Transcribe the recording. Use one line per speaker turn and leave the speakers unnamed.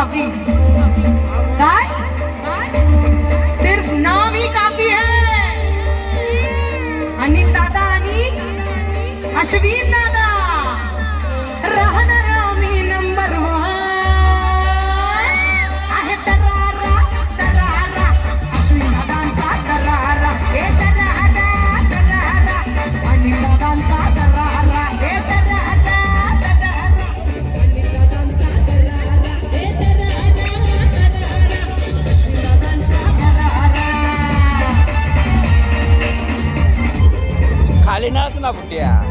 कवि सिर्फ़ नाम ही काफ़ी है। अनिल दादा अनिल। अश्विन दादा।
Vale nada na bobeira.